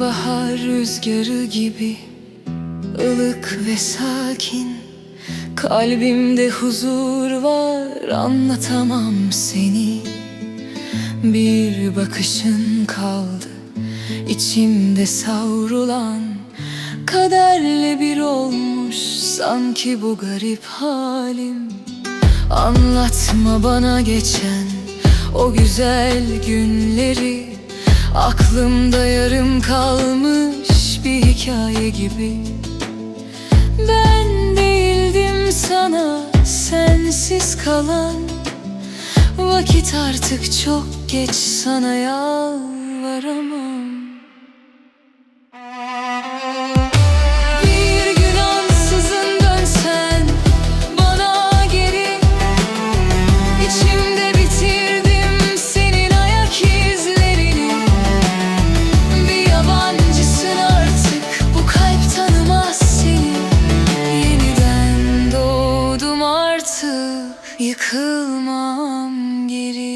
rüzgarı gibi ılık ve sakin. Kalbimde huzur var anlatamam seni. Bir bakışın kaldı içimde savrulan. Kaderle bir olmuş sanki bu garip halim. Anlatma bana geçen o güzel günleri Aklımda yarım kalmış bir hikaye gibi. Ben değildim sana sensiz kalan. Vakit artık çok geç sana yalvaramam yıkılmam geri